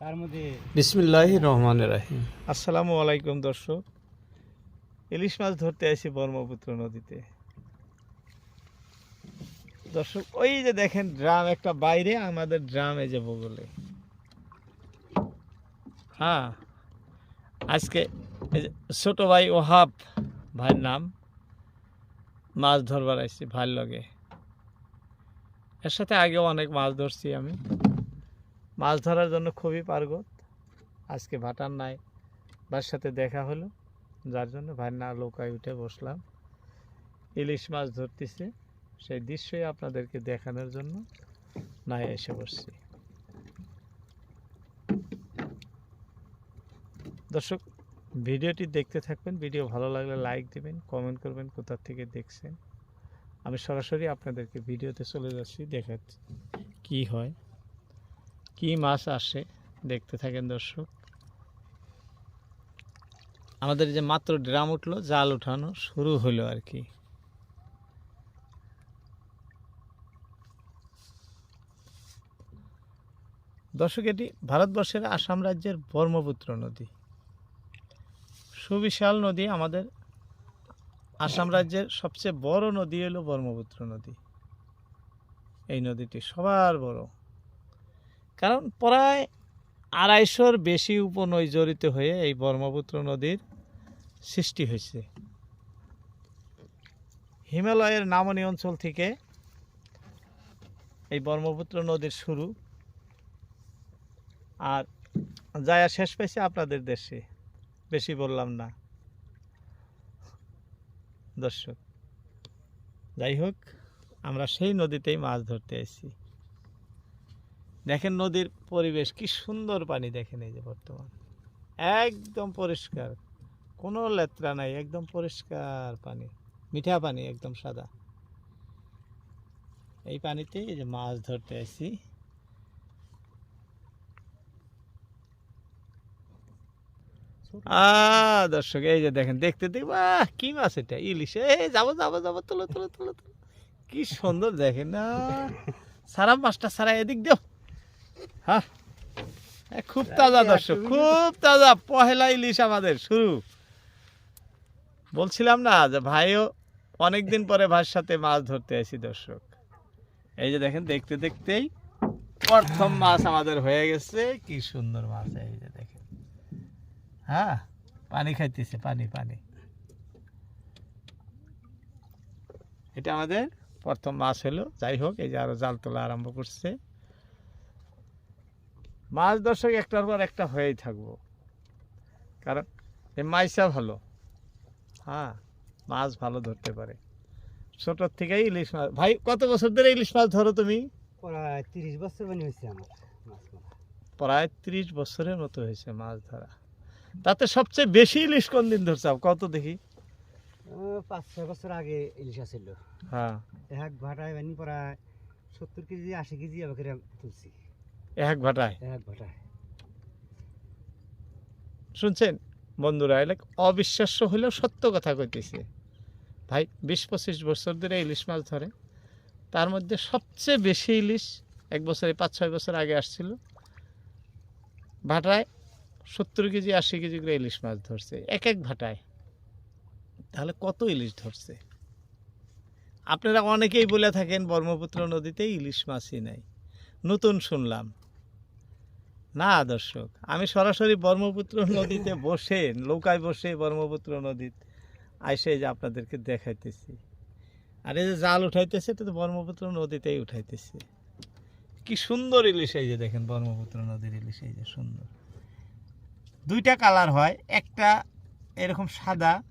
তার মধ্যে বিসমিল্লাহ রহমান রাহিম। আসসালামু আলাইকুম দর্শক। ইলিশ মাছ ধরতে আসি ব্রহ্মপুত্র নদীতে। দর্শক ওই যে দেখেন ড্রাম একটা বাইরে আমাদের ড্রাম এই যে বগলে হ্যাঁ আজকে ছোট ভাই ওহাব ভাইয়ের নাম মাছ ধরবার আসছি ভালো লগে। এর সাথে আগেও অনেক মাছ ধরছি আমি। মাছ ধরার জন্য খুবই পারগত। আজকে ভাটার নাই, ভাইয়ের সাথে দেখা হলো, যার জন্য ভাই না লোকায় উঠে বসলাম। ইলিশ মাছ ধরতেছে, সেই দৃশ্যই আপনাদেরকে দেখানোর জন্য নাই এসে বসছি। দর্শক, ভিডিওটি দেখতে থাকবেন, ভিডিও ভালো লাগলে লাইক দিবেন, কমেন্ট করবেন কোথা থেকে দেখছেন। আমি সরাসরি আপনাদেরকে ভিডিওতে চলে যাচ্ছি, দেখাচ্ছি কি হয়। কি মাছ আসে দেখতে থাকেন দর্শক? আমাদের যে মাত্র ড্রাম উঠল, জাল উঠানো শুরু হলো আর কি। দর্শক, এটি ভারতবর্ষের আসাম রাজ্যের ব্রহ্মপুত্র নদী। সুবিশাল নদী আমাদের আসাম রাজ্যের সবচেয়ে বড় নদী হলো ব্রহ্মপুত্র নদী। এই নদীটি সবার বড়। কারণ প্রায় আড়াইশোর বেশি উপনয় জড়িত হয়ে এই ব্রহ্মপুত্র নদীর সৃষ্টি হয়েছে। হিমালয়ের নামনি অঞ্চল থেকে এই ব্রহ্মপুত্র নদীর শুরু। আর যায়া শেষ পাইছে আপনাদের দেশে। বেশি বললাম না। দর্শক, যাই হোক, আমরা সেই নদীতেই মাছ ধরতে এসেছি। দেখেন নদীর পরিবেশ, কি সুন্দর পানি দেখেন এই যে বর্তমান। একদম পরিষ্কার, কোনো লেত্রা নাই, একদম পরিষ্কার পানি, মিঠা পানি, একদম সাদা। এই পানিতে এই যে মাছ ধরতে আসি দর্শক, এই যে দেখেন, দেখতে দেখতে কি মাছ এটা, ইলিশ, এই যাব যাব যাব, তুলো তুলো তুলো তুলো। কি সুন্দর দেখেন না। সারা মাছটা সারা এদিক দিও। হ্যাঁ? খুব তাজা দর্শক খুব তাজা। পহেলা ইলিশ আমাদের শুরু। বলছিলাম না যে ভাইও অনেকদিন পরে ভাইয়ের সাথে মাছ ধরতে আসি দর্শক। এই যে দেখেন দেখতে দেখতেই প্রথম মাছ আমাদের হয়ে গেছে। কি সুন্দর মাছ এই যে দেখেন। হ্যাঁ পানি খাইতেছে পানি পানি। এটা আমাদের প্রথম মাছ হলো। যাই হোক এই যে আরও জাল তোলা আরম্ভ করছে। মাছ দর্শক একটার পর একটা হয়েই থাকব। কারণ এই মাইসা ভালো। হ্যাঁ মাছ ভালো ধরতে পারে। ছোটোর থেকেই ইলিশ মাছ। ভাই কত বছর ধরে ইলিশ মাছ ধরো তুমি? প্রায় তিরিশ বছর মানে হয়েছে আমার মাছ প্রায় ত্রিশ বছরের মতো হয়েছে মাছ ধরা। তাতে সবচেয়ে বেশি ইলিশ কোন দিন ধরছাও কত দেখি? পাঁচ ছয় বছর আগে ইলিশ আসছিল হ্যাঁ। এক ভাটায় বানি প্রায় সত্তর কেজি আশি কেজি এবার তুলছি। এক ভাটায় এক ভাটায় শুনছেন? বন্ধুরা এলে অবিশ্বাস্য হলেও সত্য কথা কইতেছে। ভাই বিশ পঁচিশ বছর ধরে ইলিশ মাছ ধরে। তার মধ্যে সবচেয়ে বেশি ইলিশ এক বছরে পাঁচ ছয় বছর আগে আসছিল। ভাটায় সত্তর কেজি আশি কেজি করে ইলিশ মাছ ধরছে এক এক ভাটায়। তাহলে কত ইলিশ ধরছে? আপনারা অনেকেই বলে থাকেন ব্রহ্মপুত্র নদীতে ইলিশ মাছই নাই। নতুন শুনলাম। না দর্শক, আমি সরাসরি ব্রহ্মপুত্র নদীতে বসে, নৌকায় বসে ব্রহ্মপুত্র নদীতে আইসে যে আপনাদেরকে দেখাইতেছি। আর এই যে জাল উঠাইতেছে, এটা তো ব্রহ্মপুত্র নদীতেই উঠাইতেছে। কি সুন্দর ইলিশ এই যে দেখেন, ব্রহ্মপুত্র নদীর ইলিশ এই যে সুন্দর। দুইটা কালার হয়, একটা এরকম সাদা,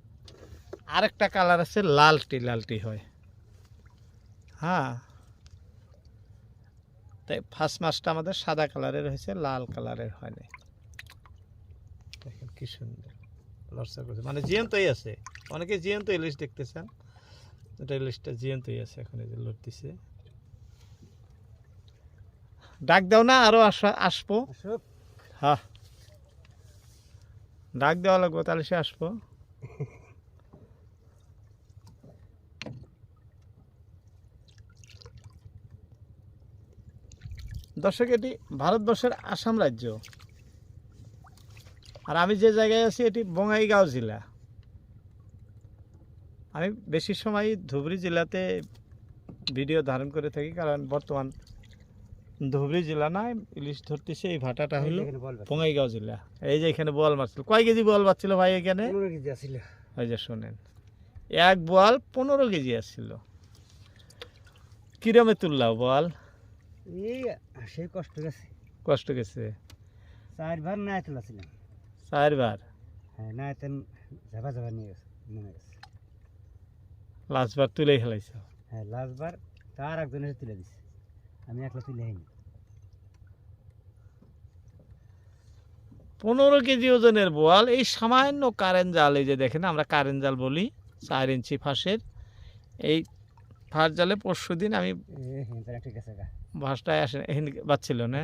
আরেকটা কালার আছে লালটি লালটি হয়। হ্যাঁ। তাই ফার্স্ট মাছটা আমাদের সাদা কালারের হয়েছে লাল কালারের হয়নি। দেখেন কি সুন্দর লড়সা করছে। মানে জিয়ন্তই আছে। অনেকে জিয়ন্ত ইলিশ দেখতেছেন। এটা ইলিশটা জিয়ন্তই আছে এখন এই যে লড়তেছে ডাক দাও না আরও আসা আসব। হ্যাঁ। ডাক দেওয়া লাগবো তাহলে সে আসব। দর্শক এটি ভারতবর্ষের আসাম রাজ্য। আর আমি যে জায়গায় আছি এটি বঙ্গাইগাঁও জেলা। আমি বেশি সময় ধুবড়ি জেলাতে ভিডিও ধারণ করে থাকি কারণ বর্তমান ধুবড়ি জেলা না ইলিশ ধরতেছে এই ভাটাটা হলো বঙ্গাইগাঁও জেলা। এই যে এখানে বল মারছিল কয় কেজি বল মারছিল ভাই এখানে? ওই যে শোনেন এক বল পনেরো কেজি আসছিল কিরমে তুললাও বল? এই সেই কষ্ট গেছে। কষ্ট গেছে? চারবার নাই তোলা চারবার? হ্যাঁ তেন যাবা যাবা নিয়ে গেছে গেছে। লাস্টবার তুলেই খেলাইছ হ্যাঁ লাস্টবার তার একজন এসে তুলে দিছে। আমি একলা তুলে পনেরো কেজি ওজনের বোয়াল এই সামান্য কারেন্ট জাল এই যে দেখেন আমরা কারেন্ট জাল বলি চার ইঞ্চি ফাঁসের এই ফাঁস জালে পরশু দিন আমি আসেন এখানে বাচ্ছিল না।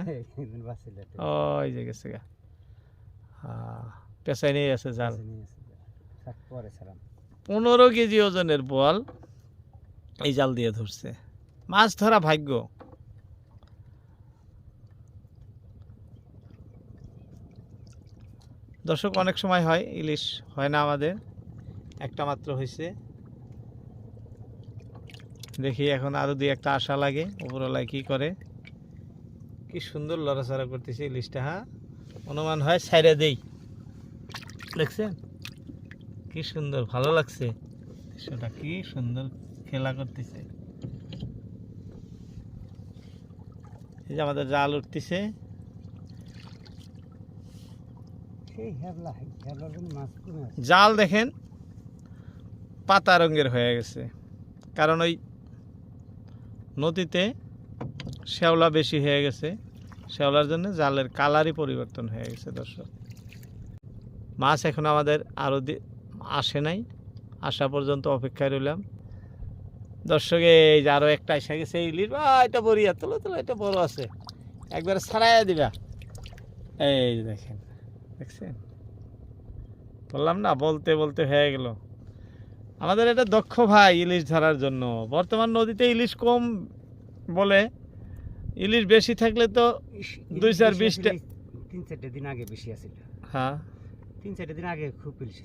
ওই যে গেছে গা। পেশায় নিয়ে আছে জাল। পনেরো কেজি ওজনের বল এই জাল দিয়ে ধরছে। মাছ ধরা ভাগ্য। দর্শক অনেক সময় হয় ইলিশ হয় না আমাদের। একটা মাত্র হয়েছে দেখি এখন আরও দুই একটা আশা লাগে। উপরওয়ালায় কি করে? কি সুন্দর লড়াচড়া করতেছে ইলিশটা হ্যাঁ? অনুমান হয় সাইডে দেই। দেখছেন? কি সুন্দর ভালো লাগছে। সেটা কি সুন্দর খেলা করতেছে। এই যে আমাদের জাল উঠতেছে। জাল দেখেন পাতা রঙের হয়ে গেছে। কারণ ওই নদীতে শ্যাওলা বেশি হয়ে গেছে। শ্যাওলার জন্য জালের কালারই পরিবর্তন হয়ে গেছে, দর্শক। মাছ এখন আমাদের আরও আসে নাই। আসা পর্যন্ত অপেক্ষায় রইলাম। দর্শক, এই যে আরও একটা এসে গেছে ইলিশ বা এটা বড়িয়া তোলো তোলো, এটা বড় আছে। একবারে ছাড়াইয়া দিবা। এই দেখেন, দেখছেন? বললাম না, বলতে বলতে হয়ে গেল। আমাদের এটা দক্ষ ভাই ইলিশ ধরার জন্য। বর্তমান নদীতে ইলিশ কম বলে ইলিশ বেশি থাকলে তো দুই চার বেশি বিশটা- তিন চারটে দিন আগে বেশি আছিল হ্যাঁ। তিন চারটে দিন আগে খুব ইলিশ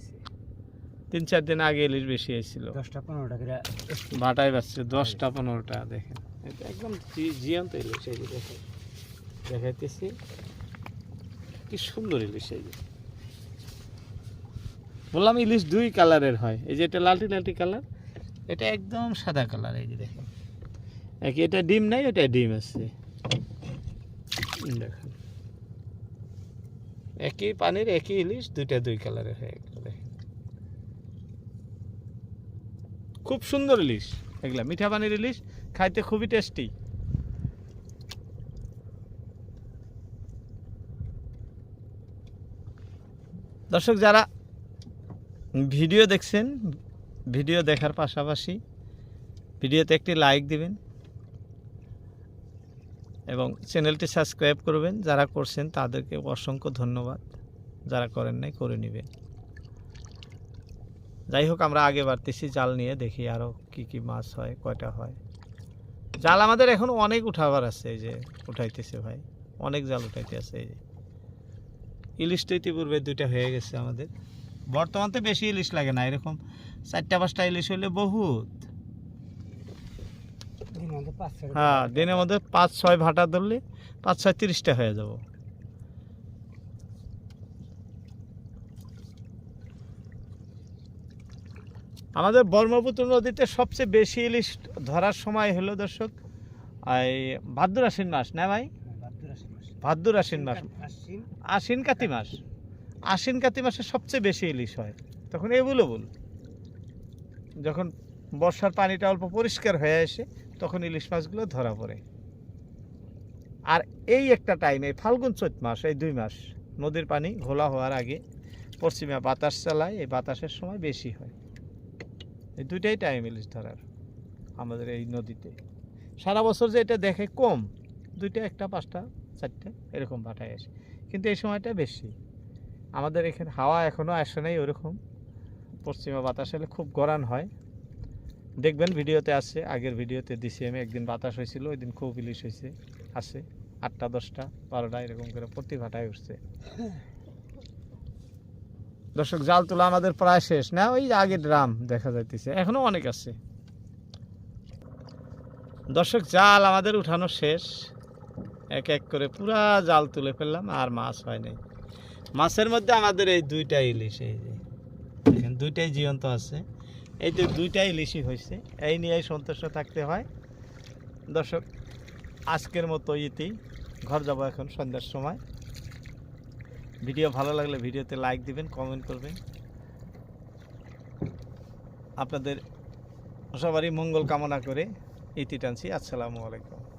তিন চার দিন আগে ইলিশ বেশি এসেছিল দশটা পনেরোটা করে। ভাটায় বাজছে দশটা পনেরোটা দেখেন। এটা একদম জিয়ন্ত ইলিশ এই যে দেখেন। দেখাইতেছি। কি সুন্দর ইলিশ এই যে। বললাম ইলিশ দুই কালারের হয়। এই যে এটা লালটি লালটি কালার? এটা একদম সাদা কালার এই যে দেখেন। এক এটা ডিম নাই এটা ডিম আছে। দেখেন। একই পানির একই ইলিশ দুইটা দুই কালারের হয়ে দেখেন। খুব সুন্দর ইলিশ এগুলা মিঠা পানির ইলিশ খাইতে খুবই টেস্টি। দর্শক যারা ভিডিও দেখছেন, ভিডিও দেখার পাশাপাশি ভিডিওতে একটি লাইক দিবেন এবং চ্যানেলটি সাবস্ক্রাইব করবেন। যারা করছেন তাদেরকে অসংখ্য ধন্যবাদ। যারা করেন নাই, করে নেবেন। যাই হোক, আমরা আগে বাড়তেছি। জাল নিয়ে দেখি আরও কি কি মাছ হয়, কয়টা হয়। জাল আমাদের এখন অনেক উঠাবার আছে, এই যে উঠাইতেছে ভাই। অনেক জাল উঠাইতে আছে, এই যে। ইলিশ তো ইতিপূর্বে দুইটা হয়ে গেছে আমাদের। বর্তমান তো বেশি ইলিশ লাগে না এরকম চারটা পাঁচটা ইলিশ হলে বহুত। হ্যাঁ দিনের মধ্যে পাঁচ ছয় ভাটা ধরলে পাঁচ ছয় তিরিশটা হয়ে যাব। আমাদের ব্রহ্মপুত্র নদীতে সবচেয়ে বেশি ইলিশ ধরার সময় হলো দর্শক এই ভাদ্র আশ্বিন মাস না ভাই? ভাদ্র আশ্বিন মাস। ভাদ্র আশ্বিন মাস। আশ্বিন। আশ্বিন কাতি মাস। আশ্বিন কাতি মাসে সবচেয়ে বেশি ইলিশ হয়, তখন এভেলেবল যখন বর্ষার পানিটা অল্প পরিষ্কার হয়ে আসে, তখন ইলিশ মাছগুলো ধরা পড়ে। আর এই একটা টাইম ফাল্গুন চৈত মাস, এই দুই মাস, নদীর পানি ঘোলা হওয়ার আগে পশ্চিমে বাতাস চালায়, এই বাতাসের সময় বেশি হয়। এই দুইটাই টাইম ইলিশ ধরার আমাদের এই নদীতে। সারা বছর যে এটা দেখে কম, দুইটা, একটা, পাঁচটা, চারটে, এরকম ভাটায় আসে। কিন্তু এই সময়টা বেশি। আমাদের এখানে হাওয়া এখনও আসে নাই ওরকম। পশ্চিমা বাতাস হলে খুব গরম হয়। দেখবেন ভিডিওতে আছে, আগের ভিডিওতে দিছি আমি, একদিন বাতাস হয়েছিল, ওই দিন খুব ইলিশ হয়েছে আসে আটটা, দশটা, বারোটা, এরকম করে প্রতি ভাটায় উঠছে। দর্শক, জাল তোলা আমাদের প্রায় শেষ। না, ওই আগে ড্রাম দেখা যাইতেছে, এখনও অনেক আছে। দর্শক, জাল আমাদের উঠানো শেষ। এক এক করে পুরা জাল তুলে ফেললাম, আর মাছ হয় নাই। মাছের মধ্যে আমাদের এই দুইটা ইলিশ, এই যে। দেখেন, দুইটাই জীবন্ত আছে। এই যে দুইটা ইলিশই হয়েছে। এই নিয়েই সন্তুষ্ট থাকতে হয়। দর্শক, আজকের মতো ইতি। ঘর যাব এখন সন্ধ্যার সময়। ভিডিও ভালো লাগলে ভিডিওতে লাইক দিবেন কমেন্ট করবেন। আপনাদের সবারই মঙ্গল কামনা করে ইতি টানছি। আসসালামু আলাইকুম।